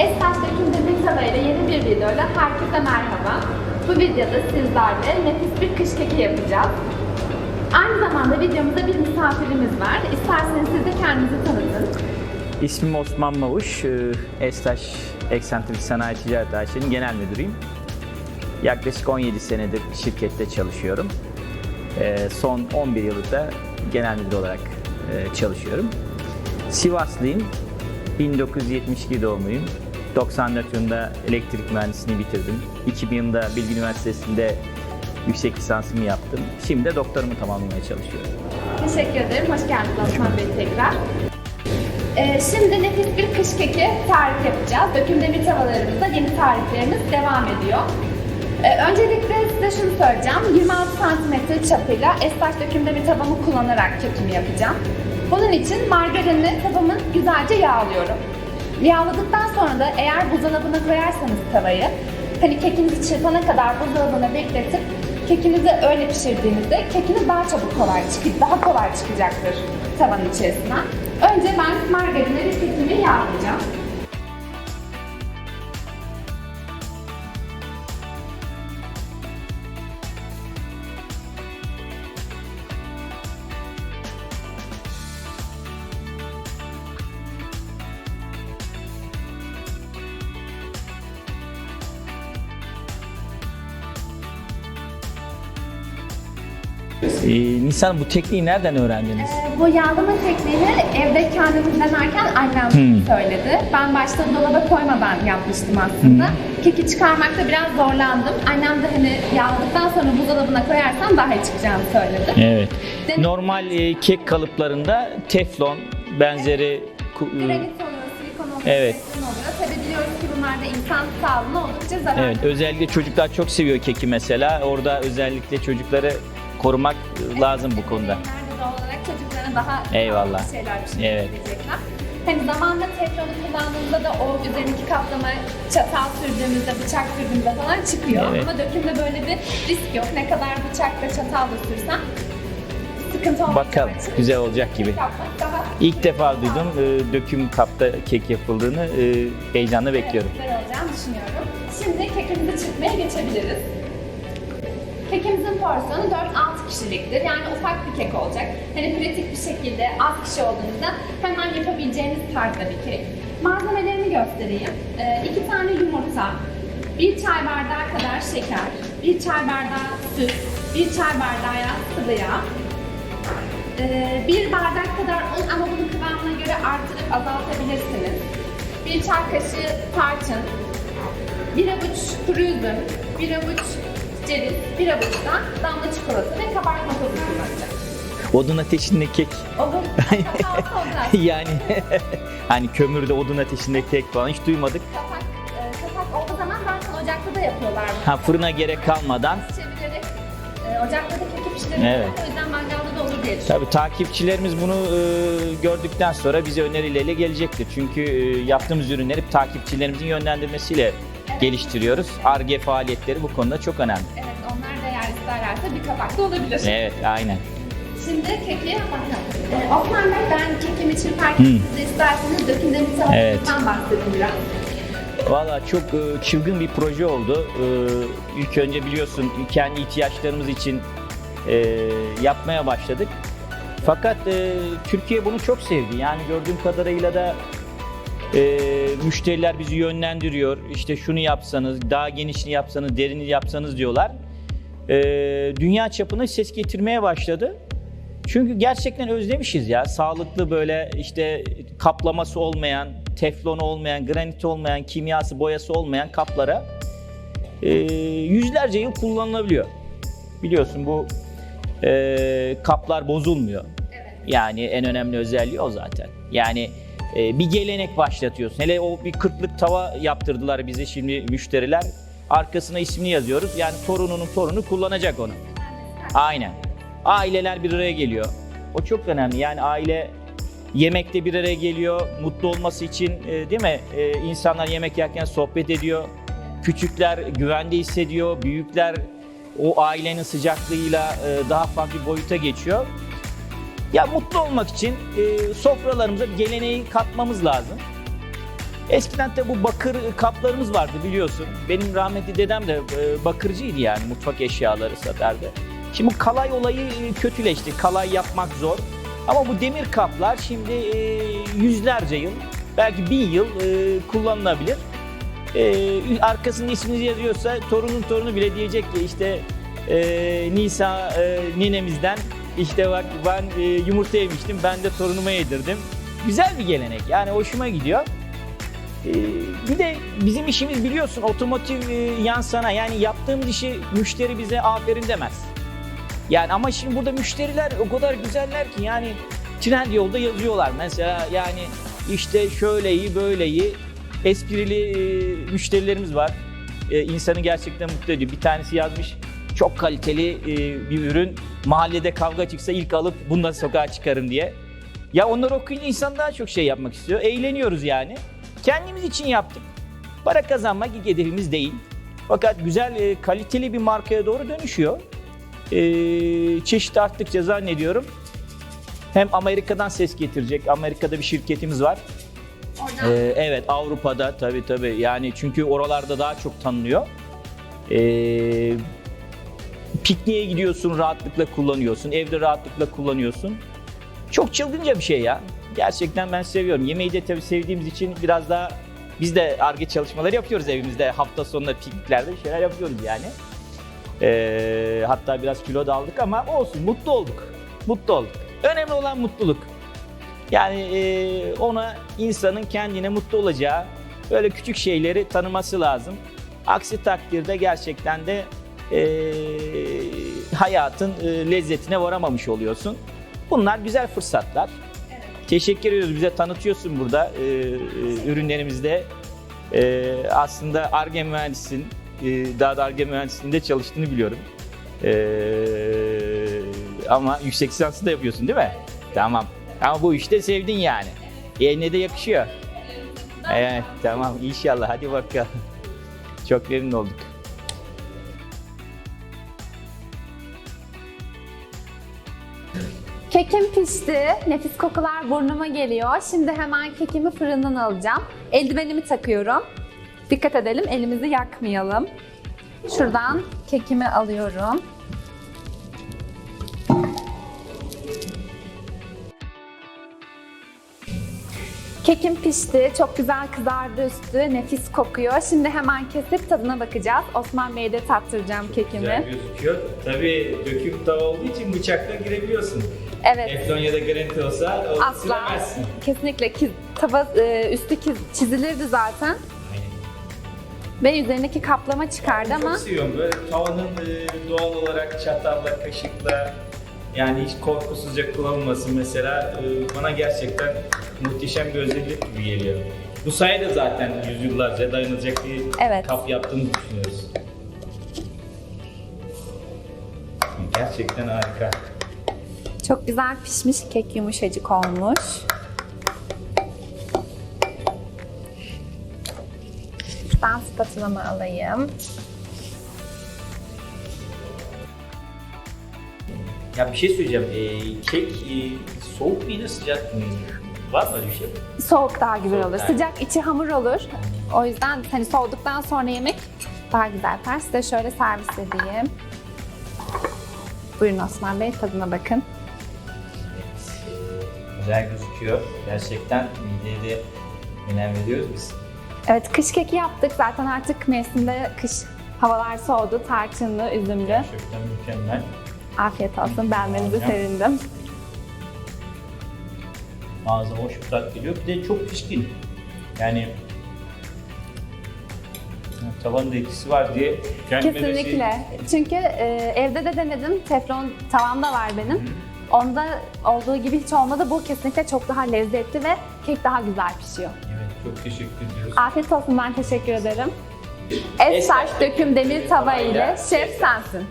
Esnaf Döküm Demir Tava ile yeni bir videoyla herkese merhaba. Bu videoda sizlerle nefis bir kış keki yapacağız. Aynı zamanda videomuzda bir misafirimiz var. İsterseniz siz de kendinizi tanıtın. İsmim Osman Mavuş, e, Estaş Eksantrik Sanayi Ticaret AŞ'nin genel müdürüyüm. Yaklaşık 17 senedir şirkette çalışıyorum. E, Son 11 yıldır da genel müdür olarak e, çalışıyorum. Sivaslıyım, 1972 doğumluyum. 94 yılında elektrik mühendisliğini bitirdim. 2000 yılında Bilgi Üniversitesi'nde yüksek lisansımı yaptım. Şimdi de doktorumu tamamlamaya çalışıyorum. Teşekkür ederim. Hoş geldiniz Osman Bey tekrar. Ee, şimdi nefis bir kış keki tarif yapacağız. Döküm demir tavalarımızda yeni tariflerimiz devam ediyor. Ee, öncelikle size şunu söyleyeceğim. 26 cm çapıyla esnaf döküm demir tavamı kullanarak kekimi yapacağım. Bunun için margarinli tavamı güzelce yağlıyorum. Yağladıktan sonra da eğer buzdolabına koyarsanız tavayı, hani kekinizi çırpana kadar buzdolabına bekletip kekinizi öyle pişirdiğinizde kekiniz daha çabuk kolay çıkıp daha kolay çıkacaktır tavanın içerisinden. Önce ben margarinle bir kekimi yağlayacağım. E, Nisan bu tekniği nereden öğrendiniz? Ee, bu yağlama tekniğini evde kendimiz denerken annem Hmm. söyledi. Ben başta dolaba koymadan yapmıştım aslında. Keki çıkarmakta biraz zorlandım. Annem de hani yağladıktan sonra buzdolabına koyarsan daha iyi çıkacağını söyledi. Evet. Den- Normal e, kek kalıplarında teflon benzeri ku- e, Granit oluyor, silikon oluyor, Evet. silikon oluyor. Tabii biliyoruz ki bunlar da insan sağlığına oldukça zararlı. Evet, özellikle çocuklar çok seviyor keki mesela. Orada özellikle çocukları korumak lazım bu konuda. Doğal olarak çocuklara daha Eyvallah. şeyler Evet. pişirebilecekler. Hani zamanla teflonu kullandığımızda da o üzerindeki kaplama çatal sürdüğümüzde, bıçak sürdüğümüzde falan çıkıyor. Evet. Ama dökümde böyle bir risk yok. Ne kadar bıçakla çatalla sürsen sıkıntı olmaz. Bakalım güzel olacak gibi. Daha İlk defa duydum e, döküm kapta kek yapıldığını. E, heyecanla bekliyorum. güzel olacağını düşünüyorum. Şimdi kekimizi çırpmaya geçebiliriz. Kekimizin porsiyonu 4-6 kişiliktir. Yani ufak bir kek olacak. Hani pratik bir şekilde az kişi olduğunuzda hemen yapabileceğiniz tarzda bir kek. Malzemelerini göstereyim. 2 tane yumurta, 1 çay bardağı kadar şeker, 1 çay bardağı süt, 1 çay bardağı sıvı yağ, ee, bir bardak kadar un ama bunu kıvamına göre artırıp azaltabilirsiniz. Bir çay kaşığı tarçın, bir avuç kuru üzüm, bir avuç ceviz, bir avuç da damla çikolata ve kabartma tozu kullanacağız. Odun ateşinde kek. Olacak. yani hani kömürde odun ateşinde kek falan hiç duymadık. Kapak, e, kapak olduğu zaman zaten ocakta da yapıyorlar. Ha fırına gerek kalmadan Çevirerek e, ocakta da keki pişirebiliyorlar. Evet. O yüzden mangalda da olur diye düşünüyorum. Tabii takipçilerimiz bunu e, gördükten sonra bize önerilerle gelecektir. Çünkü e, yaptığımız ürünleri takipçilerimizin yönlendirmesiyle geliştiriyoruz. Ar-Ge faaliyetleri bu konuda çok önemli. İsterlerse bir kapak da olabilir. Evet, aynen. Şimdi keki bakalım. Ee, Osman Bey ben kekimi çırparken siz de isterseniz döküm demir tavasından Evet. bahsedin biraz. Valla çok e, çılgın bir proje oldu. E, ilk önce biliyorsun kendi ihtiyaçlarımız için e, yapmaya başladık. Fakat e, Türkiye bunu çok sevdi. Yani gördüğüm kadarıyla da e, müşteriler bizi yönlendiriyor. İşte şunu yapsanız, daha genişini yapsanız, derini yapsanız diyorlar. E, dünya çapına ses getirmeye başladı. Çünkü gerçekten özlemişiz ya. Sağlıklı böyle işte kaplaması olmayan, teflon olmayan, granit olmayan, kimyası, boyası olmayan kaplara e, yüzlerce yıl kullanılabiliyor. Biliyorsun bu e, kaplar bozulmuyor. Yani en önemli özelliği o zaten. Yani e, bir gelenek başlatıyorsun. Hele o bir kırklık tava yaptırdılar bize şimdi müşteriler. Arkasına ismini yazıyoruz. Yani torununun torunu kullanacak onu. Aynen. Aileler bir araya geliyor. O çok önemli. Yani aile yemekte bir araya geliyor. Mutlu olması için e, değil mi? E, insanlar yemek yerken sohbet ediyor. Küçükler güvende hissediyor. Büyükler o ailenin sıcaklığıyla e, daha farklı boyuta geçiyor. Ya mutlu olmak için e, sofralarımıza geleneği katmamız lazım. Eskiden de bu bakır kaplarımız vardı biliyorsun. Benim rahmetli dedem de e, bakırcıydı yani mutfak eşyaları satardı. Şimdi kalay olayı e, kötüleşti. Kalay yapmak zor. Ama bu demir kaplar şimdi e, yüzlerce yıl, belki bin yıl kullanılabilir. E, arkasında isminiz yazıyorsa torunun torunu bile diyecek ki işte Nisa ninemizden işte bak ben yumurta yemiştim ben de torunuma yedirdim. Güzel bir gelenek yani hoşuma gidiyor. Ee, bir de bizim işimiz biliyorsun otomotiv e, yan sanayi yani yaptığımız işi müşteri bize aferin demez. Yani ama şimdi burada müşteriler o kadar güzeller ki yani trend yolda yazıyorlar mesela yani işte şöyle iyi böyle iyi esprili e, müşterilerimiz var. E, insanı gerçekten mutlu ediyor. Bir tanesi yazmış çok kaliteli bir ürün mahallede kavga çıksa ilk alıp bundan sokağa çıkarım diye. Ya onları okuyunca insan daha çok şey yapmak istiyor. Eğleniyoruz yani. Kendimiz için yaptık. Para kazanmak ilk hedefimiz değil. Fakat güzel, e, kaliteli bir markaya doğru dönüşüyor. E, çeşit arttıkça zannediyorum hem Amerika'dan ses getirecek. Amerika'da bir şirketimiz var. Oradan Ee, evet Avrupa'da tabii tabii yani çünkü oralarda daha çok tanınıyor. Ee, pikniğe gidiyorsun rahatlıkla kullanıyorsun, evde rahatlıkla kullanıyorsun. Çok çılgınca bir şey ya. Gerçekten ben seviyorum. Yemeği de tabii sevdiğimiz için biraz daha biz de arge çalışmaları yapıyoruz evimizde. Hafta sonları pikniklerde bir şeyler yapıyoruz yani. Ee, hatta biraz kilo da aldık ama olsun mutlu olduk. Mutlu olduk. Önemli olan mutluluk. Yani e, ona insanın kendine mutlu olacağı böyle küçük şeyleri tanıması lazım. Aksi takdirde gerçekten de e, hayatın e, lezzetine varamamış oluyorsun. Bunlar güzel fırsatlar. Teşekkür ediyoruz bize tanıtıyorsun burada e, e, ürünlerimizde. E, aslında ARGE mühendisin, e, daha da ARGE mühendisliğinde çalıştığını biliyorum. E, ama yüksek lisansı da yapıyorsun değil mi? Tamam. Ama bu işte sevdin yani. Eline de yakışıyor. Evet tamam inşallah hadi bakalım. Çok memnun olduk. Kekim pişti. Nefis kokular burnuma geliyor. Şimdi hemen kekimi fırından alacağım. Eldivenimi takıyorum. Dikkat edelim elimizi yakmayalım. Şuradan kekimi alıyorum. Kekim pişti. Çok güzel kızardı üstü. Nefis kokuyor. Şimdi hemen kesip tadına bakacağız. Osman Bey'e de tattıracağım kekimi. gözüküyor. Tabii döküm tava olduğu için bıçakla girebiliyorsun. Evet. Eflon ya da granit olsa Asla. Kesinlikle Kiz- tava e, üstü kiz- çizilirdi zaten ve üzerindeki kaplama çıkardı ama Çok seviyorum böyle tavanın e, doğal olarak çatalla, kaşıkla yani hiç korkusuzca kullanılması mesela e, bana gerçekten muhteşem bir özellik gibi geliyor. Bu sayede zaten yüzyıllarca dayanacak bir Evet. kap yaptığını düşünüyoruz. Gerçekten harika. çok güzel pişmiş kek yumuşacık olmuş. Ben spatulamı alayım. Ya bir şey söyleyeceğim. E, kek e, soğuk mu yine sıcak mı? Var mı öyle bir şey? Soğuk daha güzel Soğuk olur. daha Sıcak içi hamur olur. O yüzden hani soğuduktan sonra yemek daha güzel yapar. Size şöyle servis edeyim. Buyurun Osman Bey tadına bakın. Güzel gözüküyor. Gerçekten mideye de önem veriyoruz biz. Evet kış keki yaptık. Zaten artık mevsimde kış havalar soğudu. Tarçınlı, üzümlü. Gerçekten mükemmel. Afiyet olsun. Beğenmenize Tamam. sevindim. Ağza hoş bir tat geliyor. Bir de çok pişkin. Yani tavanın da etkisi var diye kendime de şey- Kesinlikle. Çünkü e, evde de denedim. Teflon tavam da var benim. Onda olduğu gibi hiç olmadı. Bu kesinlikle çok daha lezzetli ve kek daha güzel pişiyor. Evet, çok teşekkür ediyoruz. Afiyet olsun ben teşekkür ederim. Es Es taş döküm demir tava ile şef sensin.